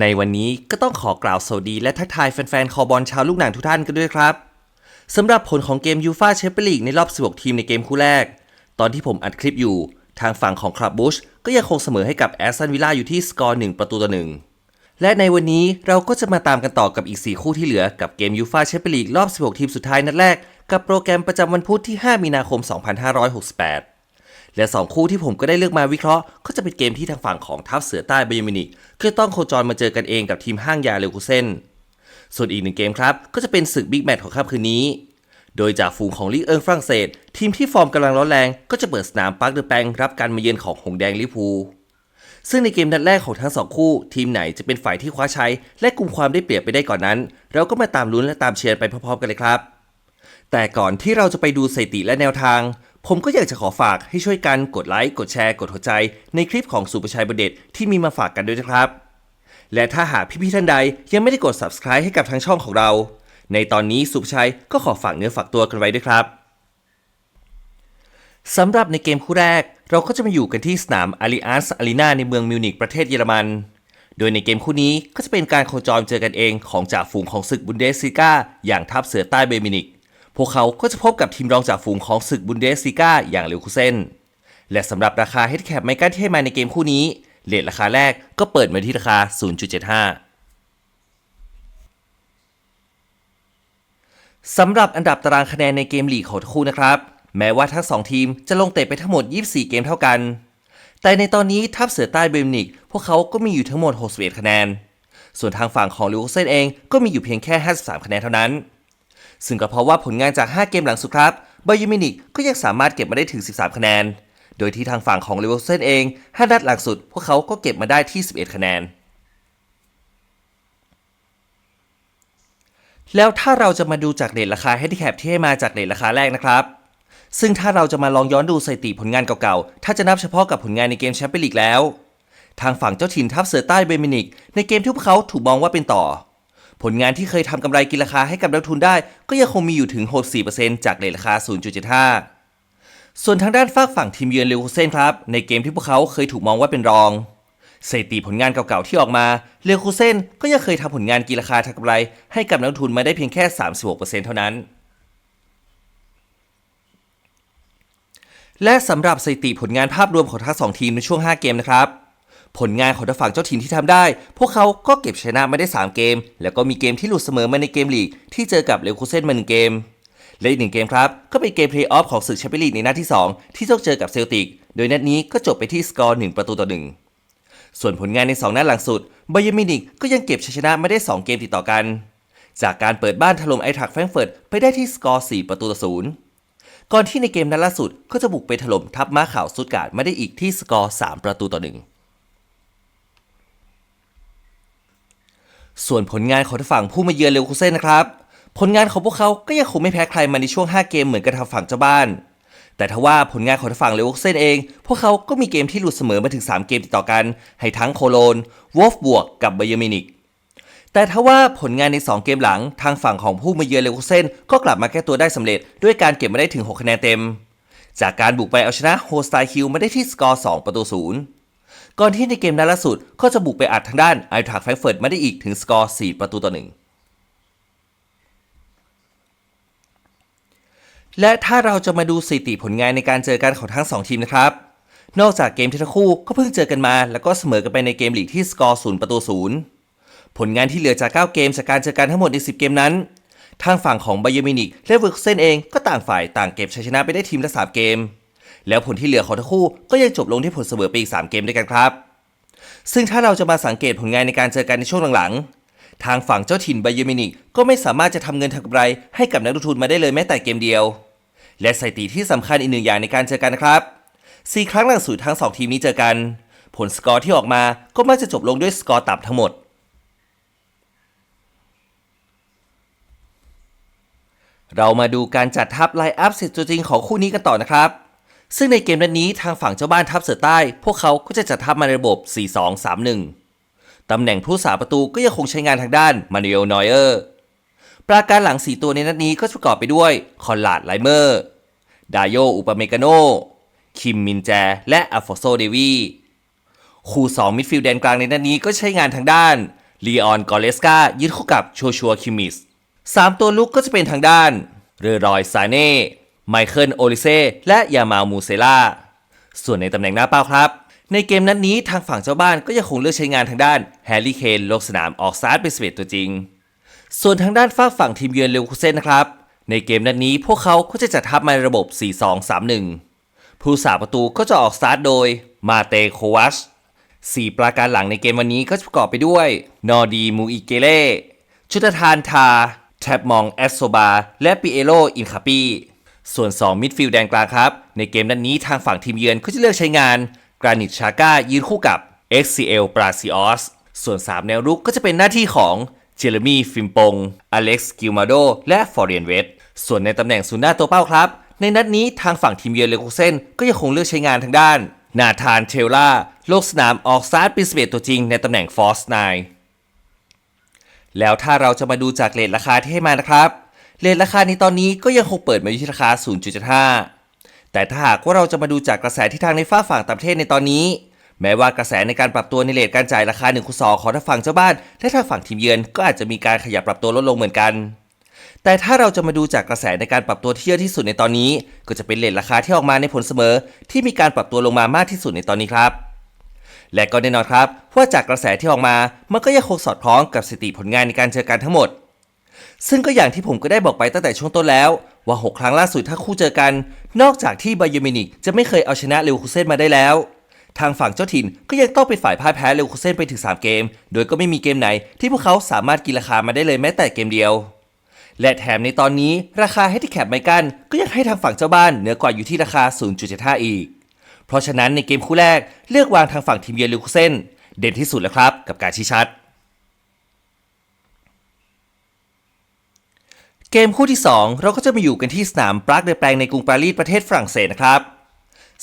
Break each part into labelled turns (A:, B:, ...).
A: ในวันนี้ก็ต้องขอกล่าวสวัสดีและทักทายแฟนๆ คอบอลชาวลูกหนังทุกท่านกันด้วยครับสำหรับผลของเกมยูฟาแชมเปี้ยนลีกในรอบ 16 ทีมในเกมคู่แรก ตอนที่ผมอัดคลิปอยู่ ทางฝั่งของคลับบุชก็ยังคงเสมอให้กับแอสตันวิลล่าอยู่ที่สกอร์ 1 ประตูต่อหนึ่งและในวันนี้เราก็จะมาตามกันต่อกับอีก 4 คู่ที่เหลือกับเกมยูฟาแชมเปี้ยนลีกรอบ 16 ทีมสุดท้ายนัดแรก กับโปรแกรมประจำวันพุธที่ 5 มีนาคม 2568 และ 2 คู่ที่ผมก็ได้เลือกมาวิเคราะห์ ก็จะเป็นเกมที่ทางฝั่งของทัพเสือใต้เบยมินิกก็ต้องโคจรมาเจอกันเองกับทีมห้างยาเลวคูเซนส่วนอีกหนึ่งเกมครับ ก็จะเป็นศึกบิ๊กแมตช์ของค่ำคืนนี้ โดยจากฝูงของลีกเอิงฝรั่งเศส ทีมที่ฟอร์มกำลังร้อนแรง ก็จะเปิดสนามปาร์คเดอแปงรับการมาเยือนของหงแดงลิพูซึ่งในเกมนัดแรกของทั้งสองคู่ ทีมไหนจะเป็นฝ่ายที่คว้าชัย และกลุ่มความได้เปรียบไปได้ก่อนนั้น เราก็มาตามลุ้นและตามเชียร์ไปพร้อมๆกันเลยครับ แต่ก่อนที่เราจะไปดูสถิติและแนวทาง ผมก็อยากจะขอฝากให้ช่วยกันกดไลค์ กดแชร์ กดหัวใจ ในคลิปของสุประชัยบดเด็ดที่มีมาฝากกันด้วยนะครับ และถ้าหากพี่ๆท่านใดยังไม่ได้กด subscribe ให้กับทางช่องของเรา ในตอนนี้สุประชัยก็ขอฝากเนื้อฝากตัวกันไว้ด้วยครับสำหรับในเกมคู่แรก เราก็จะมาอยู่กันที่สนาม a l l i a n z Arena ในเมืองมิวนิกประเทศเยอรมัน โดยในเกมคู่นี้ก็จะเป็นการโคจรเจอกันเองของจ่าฝูงของศึกบุนเดสซิก้าอย่างทัพเสือใต้เบมินิก พวกเขาก็จะพบกับทีมรองจ่าฝูงของศึกบุนเดสซิก้าอย่างเลวคูเซนและสำหรับราคาเฮดแคปไมกันที่ให้มาในเกมคู่นี้เลทราคาแรกก็เปิดมาที่ราคา 0.75 สำหรับอันดับตารางคะแนนในเกมลีกของทั้งคู่นะครับ แม้ว่าทั้ง 2 ทีมจะลงเตะไปทั้งหมด 24 เกมเท่ากัน แต่ในตอนนี้ทัพเสือใต้เบมนิก พวกเขาก็มีอยู่ทั้งหมด 61 คะแนน ส่วนทางฝั่งของลิเวอร์พูลเองก็มีอยู่เพียงแค่ 53 คะแนนเท่านั้น ซึ่งก็เพราะว่าผลงานจาก 5 เกมหลังสุดครับบาเยร์นมิวนิกก็ยังสามารถเก็บมาได้ถึง 13 คะแนน โดยที่ทางฝั่งของเลเวอร์พูลเอง 5 นัดหลังสุด พวกเขาก็เก็บมาได้ที่ 11 คะแนน แล้วถ้าเราจะมาดูจากเรทราคาแฮนดิแคปที่ให้มาจากเรทราคาแรกนะครับซึ่งถ้าเราจะมาลองย้อนดูสถิติผลงานเก่าๆ ถ้าจะนับเฉพาะกับผลงานในเกมแชมเปี้ยนลีกแล้ว ทางฝั่งเจ้าถิ่นทัพเสือใต้เบมินิก ในเกมที่พวกเขาถูกมองว่าเป็นต่อ ผลงานที่เคยทำกำไรกินราคาให้กับนักทุนได้ ก็ยังคงมีอยู่ถึง 64%จากเรทราคา 0.75 ส่วนทางด้านฝากฝั่งทีมเยือนเลวคูเซนครับ ในเกมที่พวกเขาเคยถูกมองว่าเป็นรองสถิติผลงานเก่าๆที่ออกมาเลวคูเซนก็ยังเคยทำผลงานกินราคาทางกำไร ให้กับนักทุนมาได้เพียงแค่ 36%เท่านั้น และสำหรับสถิติผลงานภาพรวมของทั้งสองทีมในช่วง 5 เกมนะครับ ผลงานของทางฝั่งเจ้าถิ่นที่ทำได้ พวกเขาก็เก็บชนะมาได้ 3 เกม แล้วก็มีเกมที่หลุดเสมอมาในเกมลีก ที่เจอกับเลวคูเซนมาหนึ่งเกม และอีกหนึ่งเกมครับ ก็เป็นเกมเพลย์ออฟของศึกแชมเปี้ยนลีกในนัดที่ 2 ที่ต้องเจอกับเซลติก โดยนัดนี้ก็จบไปที่สกอร์1ประตูต่อ1ส่วนผลงานใน 2 นัดหลังสุดบาเยร์มินิกก็ยังเก็บชัยชนะไม่ได้ 2 เกมติดต่อกัน จากการเปิดบ้านถล่มไอทักแฟรงเฟิร์ตไปได้ที่สกอร์4ประตูต่อศูนย์ก่อนที่ในเกมนัดล่าสุดก็จะบุกไปถล่มทัพม้าขาวสุดการ์ดมาได้อีกที่สกอร์ 3 ประตูต่อ1 ส่วนผลงานของทางฝั่งผู้มาเยือนเลวคูเซ่นนะครับ ผลงานของพวกเขาก็ยังคงไม่แพ้ใครมาในช่วง 5 เกมเหมือนกับทางฝั่งเจ้าบ้าน แต่ทว่าผลงานของทางฝั่งเลวคูเซ่นเอง พวกเขาก็มีเกมที่หลุดเสมอมาถึง 3 เกมติดต่อกัน ให้ทั้งโคโลนวอฟบวกกับเบเยอร์มินิกแต่ทว่าผลงานใน 2 เกมหลังทางฝั่งของผู้มาเยือนเลวคูเซ่นก็กลับมาแก้ตัวได้สำเร็จ ด้วยการเก็บมาได้ถึง 6 คะแนนเต็ม จากการบุกไปเอาชนะโฮสไตคิวมาได้ที่สกอร์ 2 ประตูศูนย์ ก่อนที่ในเกมนัดล่าสุดก็จะบุกไปอัดทางด้านไอทรักแฟรงเฟิร์ตมาได้อีกถึงสกอร์ 4 ประตูต่อ1และถ้าเราจะมาดูสถิติผลงานในการเจอกันของทั้ง 2 ทีมนะครับ นอกจากเกมที่ทั้งคู่ก็เพิ่งเจอกันมา แล้วก็เสมอกันไปในเกมลีกที่สกอร์0ประตู0ผลงานที่เหลือจาก 9 เกมจากการเจอกันทั้งหมดใน 10 เกมนั้น ทางฝั่งของไบเยอร์มินิกและเวอร์เซนเองก็ต่างฝ่ายต่างเก็บชัยชนะไปได้ทีมละ 3 เกม แล้วผลที่เหลือของทั้งคู่ก็ยังจบลงที่ผลเสมอไปอีก 3 เกมด้วยกันครับ ซึ่งถ้าเราจะมาสังเกตผลงานในการเจอกันในช่วงหลังๆ ทางฝั่งเจ้าถิ่นไบเยอร์มินิกก็ไม่สามารถจะทำเงินทางกำไรให้กับนักลงทุนมาได้เลยแม้แต่เกมเดียว และสถิติที่สำคัญอีกหนึ่งอย่างในการเจอกันนะครับ4ครั้งหลังสุดทั้ง 2 ทีมนี้เจอกัน ผลสกอร์ที่ออกมาก็มักจะจบลงด้วยสกอร์ต่ำทั้งหมดเรามาดูการจัดทัพไลน์อัพเสร็จตัวจริงของคู่นี้กันต่อนะครับ ซึ่งในเกมนัดนี้ทางฝั่งเจ้าบ้านทัพเสือใต้ พวกเขาก็จะจัดทัพมาในระบบ 4-2-3-1 ตำแหน่งผู้สาประตูก็ยังคงใช้งานทางด้านมานูเอลนอยเออร์ปราการหลัง 4 ตัวในนัดนี้ก็ประกอบไปด้วยคอนลาดไลเมอร์ ดาโยอุปเมกาโน คิมมินแจ และอัลฟอโซเดวีคู่2มิดฟิลด์แดนกลางในนัดนี้ก็ใช้งานทางด้านลีออนกอเลสกายืนคู่กับโชชัวคิมิสสามตัวลุกก็จะเป็นทางด้าน เรอรอยซาเน่ ไมเคิลโอลิเซ่และยามามูเซล่าส่วนในตำแหน่งหน้าเป้าครับ ในเกมนัดนนี้ทางฝั่งเจ้าบ้านก็ยังคงเลือกใช้งานทางด้านแฮร์รี่เคนลงสนามออกซาร์เป็นสเวตตัวจริง ส่วนทางด้านฝากฝั่งทีมเยือนเลวคูเซนนะครับ ในเกมนัดนนี้พวกเขาก็จะจัดทัพมาในระบบ 4-2-3-1 ผู้สาประตูก็จะออกสตาร์ทโดยมาเตโควัชสี่ปราการหลังในเกมวันนี้ก็จะประกอบไปด้วย นอดีมูอิเกเล่ชุตทานทา แทบมองแอสโซบา และปิเอโลอินคาปี ส่วน 2 มิดฟิลด์แดนกลางครับ ในเกมนัดนนี้ทางฝั่งทีมเยือนก็จะเลือกใช้งานกรานิตชาก้ายืนคู่กับ XCL ปราซิออสส่วน 3 แนวรุกก็จะเป็นหน้าที่ของเจเรมีฟิมปง อเล็กซ์กิลมาโด และฟอร์เรียนเวสส่วนในตำแหน่งศูนย์หน้าตัวเป้าครับ ในนัดนี้ทางฝั่งทีมเยือนเลโกเซนก็ยังคงเลือกใช้งานทางด้านนาธานเทลล่าโลกสนามออกซาร์ดเป็นสเปตตัวจริงในตำแหน่งฟอสไนแล้วถ้าเราจะมาดูจากเลทราคาที่ให้มานะครับ เลทราคาในตอนนี้ก็ยังคงเปิดมาอยู่ที่ราคา 0.75 แต่ถ้าหากว่าเราจะมาดูจากกระแสที่ทางในฝ้าฝั่งต่างประเทศในตอนนี้ แม้ว่ากระแสในการปรับตัวในเลทการจ่ายราคา1คูณ2ของทางฝั่งเจ้าบ้านและทางฝั่งทีมเยือนก็อาจจะมีการขยับปรับตัวลดลงเหมือนกัน แต่ถ้าเราจะมาดูจากกระแสในการปรับตัวที่เยอะที่สุดในตอนนี้ ก็จะเป็นเลทราคาที่ออกมาในผลเสมอ ที่มีการปรับตัวลงมามากที่สุดในตอนนี้ครับและก็แน่นอนครับว่าจากกระแสที่ออกมา มันก็ยังคงสอดคล้องกับสถิติผลงานในการเจอกันทั้งหมด ซึ่งก็อย่างที่ผมก็ได้บอกไปตั้งแต่ช่วงต้นแล้ว ว่า 6 ครั้งล่าสุดถ้าคู่เจอกัน นอกจากที่บาเยมินิกจะไม่เคยเอาชนะเลวคูเซนมาได้แล้ว ทางฝั่งเจ้าถิ่นก็ยังต้องเป็นฝ่ายพ่ายแพ้เลวคูเซนไปถึง 3 เกม โดยก็ไม่มีเกมไหนที่พวกเขาสามารถกินราคามาได้เลยแม้แต่เกมเดียว และแถมในตอนนี้ราคาให้ที่แคปไมกันก็ยังให้ทางฝั่งเจ้าบ้านเหนือกว่าอยู่ที่ราคา 0.75 อีก เพราะฉะนั้นในเกมคู่แรกเลือกวางทางฝั่งทีมเยือนลิวคูเซนเด่นที่สุดแล้วครับกับการชี้ชัด เกมคู่ที่ 2 เราก็จะมาอยู่กันที่สนามปรากเดอแปลงในกรุงปารีสประเทศฝรั่งเศสนะครับ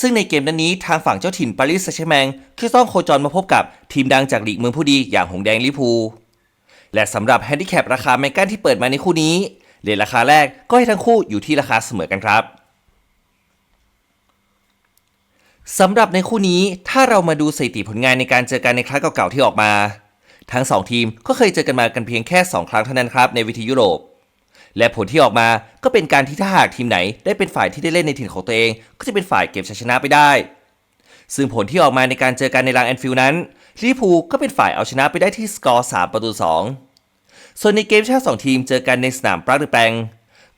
A: ซึ่งในเกมนั้นนี้ทางฝั่งเจ้าถิ่นปารีสแซงต์แชแมงก็ต้องโคจรมาพบกับทีมดังจากลีกเมืองผู้ดีอย่างหงแดงลิพูและสำหรับแฮนดิแคปราคาแมงกันที่เปิดมาในคู่นี้เรทราคาแรกก็ให้ทั้งคู่อยู่ที่ราคาเสมอกันครับสำหรับในคู่นี้ถ้าเรามาดูสถิติผลงานในการเจอกันในครั้งเก่าๆที่ออกมา ทั้ง 2 ทีมก็เคยเจอกันมากันเพียงแค่ 2 ครั้งเท่านั้นครับในวิธียุโรป และผลที่ออกมาก็เป็นการที่ถ้าหากทีมไหน ได้เป็นฝ่ายที่ได้เล่นในถิ่นของตัวเอง ก็จะเป็นฝ่ายเก็บชัยชนะไปได้ ซึ่งผลที่ออกมาในการเจอกันในลานแอนฟิลด์นั้นลิเวอร์พูลก็เป็นฝ่ายเอาชนะไปได้ที่สกอร์ 3 ประตู 2 ส่วนในเกมที่ทั้งสองทีมเจอกันในสนามปรากเดอแปลง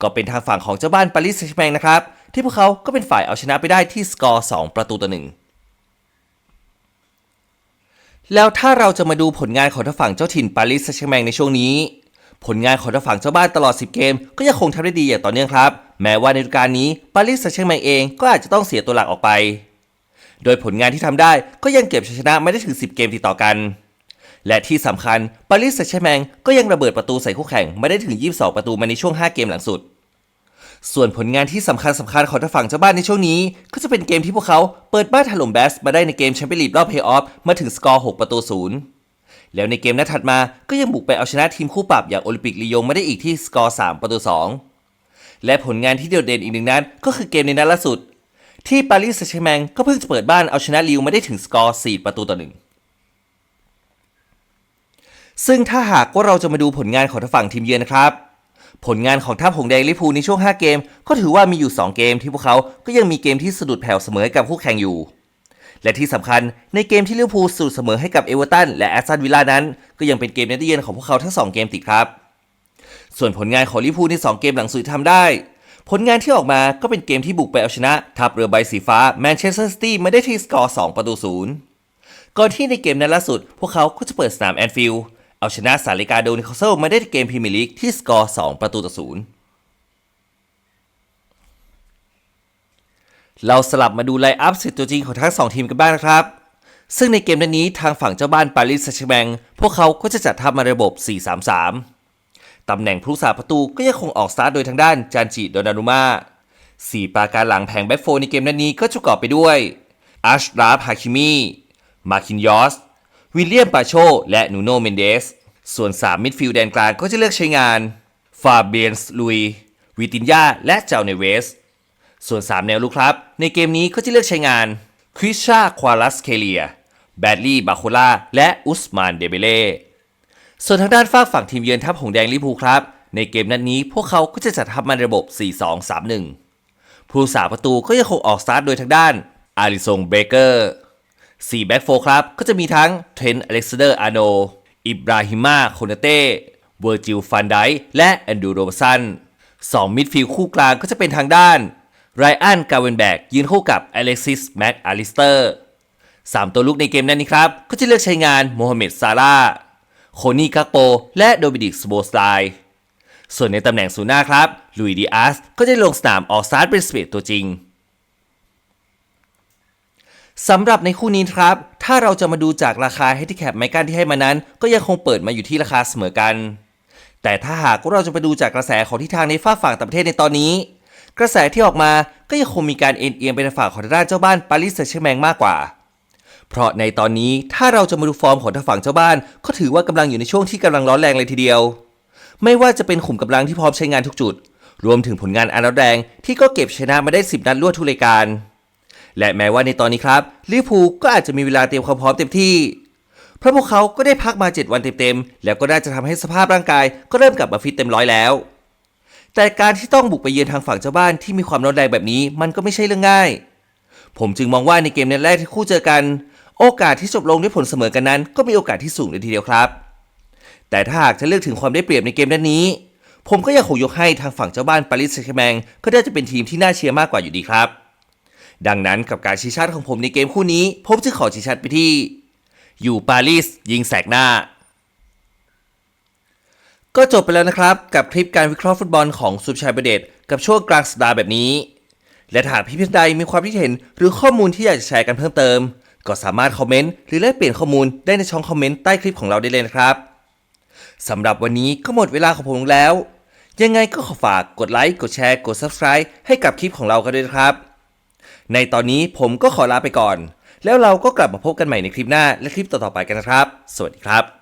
A: ก็เป็นทางฝั่งของเจ้าบ้านปารีสแซงต์แชแมงนะครับ ที่พวกเขาก็เป็นฝ่ายเอาชนะไปได้ที่สกอร์ 2 ประตูต่อหนึ่งแล้วถ้าเราจะมาดูผลงานของทางฝั่งเจ้าถิ่นปารีสแซงต์แมงในช่วงนี้ ผลงานของทางฝั่งเจ้าบ้านตลอด 10 เกม ก็ยังคงทำได้ดีอย่างต่อเนื่องครับ แม้ว่าในฤดูกาลนี้ปารีสแซงต์แชร์แมงเองก็อาจจะต้องเสียตัวหลักออกไป โดยผลงานที่ทำได้ก็ยังเก็บชัยชนะไม่ได้ถึง 10 เกมติดต่อกัน และที่สำคัญปารีสแซงต์แชร์แมงก็ยังระเบิดประตูใส่คู่แข่งไม่ได้ถึง 22 ประตูมาในช่วง 5 เกมหลังสุด ส่วนผลงานที่สำคัญสำคัญของทางฝั่งเจ้าบ้านในช่วงนี้ ก็จะเป็นเกมที่พวกเขาเปิดบ้านถล่มแบสมาได้ในเกมแชมเปี้ยนลีกรอบเพลย์ออฟมาถึงสกอร์ 6 ประตูศูนย์ แล้วในเกมนัดถัดมาก็ยังบุกไปเอาชนะทีมคู่ปรับอย่างโอลิมปิกลียงมาได้อีกที่สกอร์ 3 ประตู 2 และผลงานที่โดดเด่นอีกหนึ่งนัดก็คือเกมในนัดล่าสุด ที่ปารีสแซงต์แชร์แมงก็เพิ่งจะเปิดบ้านเอาชนะลิวมาได้ถึงสกอร์4ประตูต่อหนึ่งซึ่งถ้าหากว่าเราจะมาดูผลงานของทางฝั่งทีมเยือนนะครับ ผลงานของทัพหงแดงลิพูในช่วง 5 เกม ก็ถือว่ามีอยู่ 2 เกมที่พวกเขาก็ยังมีเกมที่สะดุดแผ่วเสมอกับคู่แข่งอยู่ และที่สำคัญในเกมที่ลิเวอร์พูลสะดุดเสมอให้กับเอเวอร์ตันและแอสตันวิลล่านั้น ก็ยังเป็นเกมในเยือนของพวกเขาทั้ง 2 เกมติดครับ ส่วนผลงานของลิเวอร์พูลใน 2 เกมหลังสุดที่ทำได้ ผลงานที่ออกมาก็เป็นเกมที่บุกไปเอาชนะทัพเรือใบสีฟ้าแมนเชสเตอร์ซิตี้มาได้ที่สกอร์2ประตูศูนย์ก่อนที่ในเกมนั้นล่าสุด พวกเขาก็จะเปิดสนามแอนฟิลด์เอาชนะซาเลกาโดนิคาสเซลมาได้ที่เกมพรีเมียร์ลีกที่สกอร์2ประตูต่อศูนย์ เราสลับมาดูไลน์อัพสิตัวจริงของทั้ง 2 ทีมกันบ้างนะครับ ซึ่งในเกมนี้ทางฝั่งเจ้าบ้านปารีสแซงต์แชร์แมงพวกเขาก็จะจัดทัพมาระบบ 4-3-3 ตำแหน่งผู้สาประตูก็ยังคงออกสตาร์ทโดยทางด้านจานจิโดนารุมาสี่ปราการหลังแผงแบ็คโฟในเกมนี้ก็จะประกอบไปด้วยอัชราฟฮาคิมีมาคินยอสวิลเลียมปาโช และนูโนเมนเดส ส่วน 3 มิดฟิลด์แดนกลางก็จะเลือกใช้งาน ฟาเบียนส์ลุย วิตินยาและเจ้าเนเวส ส่วน 3 แนวลุกครับ ในเกมนี้ก็จะเลือกใช้งานคริชชาควาลัสเคเลียแบดลี่บาโคล่าและอุสมานเดเบเล่ส่วนทางด้านฝากฝั่งทีมเยือนทัพหงแดงลิพูครับ ในเกมนัดนนี้พวกเขาก็จะจัดทัพมาระบบ 4-2-3-1 ผู้สาประตูก็ยังคงออกสตาร์ทโดยทางด้านอาริซงเบเกอร์4แบ็กโฟครับก็จะมีทั้งเทรนต์อเล็กซานเดอร์อาร์โน อิบราฮิมาโคนาเต้เวอร์จิลฟันไดและแอนดูโรบสันสองมิดฟิลด์คู่กลางก็จะเป็นทางด้าน ไรอันกาเวนแบกยืนคู่กับอเล็กซิสแม็กอาลิสเตอร์สามตัวลุกในเกมนั้นนี้ครับ ก็จะเลือกใช้งานโมฮัมเหม็ดซาร่าโคนี่กักโป และโดมินิกสโบสไลส่วนในตำแหน่งศูนย์หน้าครับลุยดิอาสก็จะลงสนามออกสตาร์ทเป็นสเปดตัวจริงสำหรับในคู่นี้ครับ ถ้าเราจะมาดูจากราคา h ฮ n แคปไมกันที่ให้มานั้น ก็ยังคงเปิดมาอยู่ที่ราคาเสมอกัน แต่ถ้าหากว่าเราจะไปดูจากกระแสของทิศทางในฝ้าฝั่งต่างประเทศในตอนนี้ กระแสที่ออกมาก็ยังคงมีการเอ็นเอียงไปทางฝั่งของทางด้านเจ้าบ้านปารีสแซงต์แชร์แมงมากกว่า เพราะในตอนนี้ถ้าเราจะมาดูฟอร์มของทางฝั่งเจ้าบ้าน ก็ถือว่ากำลังอยู่ในช่วงที่กำลังร้อนแรงเลยทีเดียว ไม่ว่าจะเป็นขุมกำลังที่พร้อมใช้งานทุกจุด รวมถึงผลงานอันร้อนแรงที่ก็เก็บชนะมาได้ 10 นัดรวดทุกรายการและแม้ว่าในตอนนี้ครับลิเวอร์พูลก็อาจจะมีเวลาเตรียมความพร้อมเต็มที่เพราะพวกเขาก็ได้พักมา 7 วันเต็มๆ แล้วก็น่าจะทำให้สภาพร่างกายก็เริ่มกลับมาฟิตเต็มร้อยแล้ว แต่การที่ต้องบุกไปเยือนทางฝั่งเจ้าบ้านที่มีความร้อนแรงแบบนี้มันก็ไม่ใช่เรื่องง่าย ผมจึงมองว่าในเกมนัดแรกที่คู่เจอกัน โอกาสที่จบลงด้วยผลเสมอกันนั้น ก็มีโอกาสที่สูงเลยทีเดียวครับ แต่ถ้าหากจะเลือกถึงความได้เปรียบในเกมนัดนี้ ผมก็ยังคงยกให้ทางฝั่งเจ้าบ้านปารีสแซงต์แชแมงก็น่าจะเป็นทีมที่น่าเชียร์มากกว่าอยู่ดีครับ ดังนั้นกับการชี้ชัดของผมในเกมคู่นี้ ผมจึงขอชี้ชัดไปที่ อยู่ปารีสยิงแสกหน้า ก็จบไปแล้วนะครับ กับคลิปการวิเคราะห์ฟุตบอลของสุชัยประเดชกับช่วงกลางสัปดาห์แบบนี้ และหากพี่พี่ใดมีความคิดเห็น หรือข้อมูลที่อยากจะแชร์กันเพิ่มเติม ก็สามารถคอมเมนต์หรือแลกเปลี่ยนข้อมูลได้ในช่องคอมเมนต์ใต้คลิปของเราได้เลยนะครับสำหรับวันนี้ก็หมดเวลาของผมแล้ว ยังไงก็ขอฝากกดไลค์กดแชร์กด Subscribe ให้กับคลิปของเรากันด้วยนะครับ ในตอนนี้ผมก็ขอลาไปก่อน แล้วเราก็กลับมาพบกันใหม่ในคลิปหน้าและคลิปต่อๆไปกันนะครับ สวัสดีครับ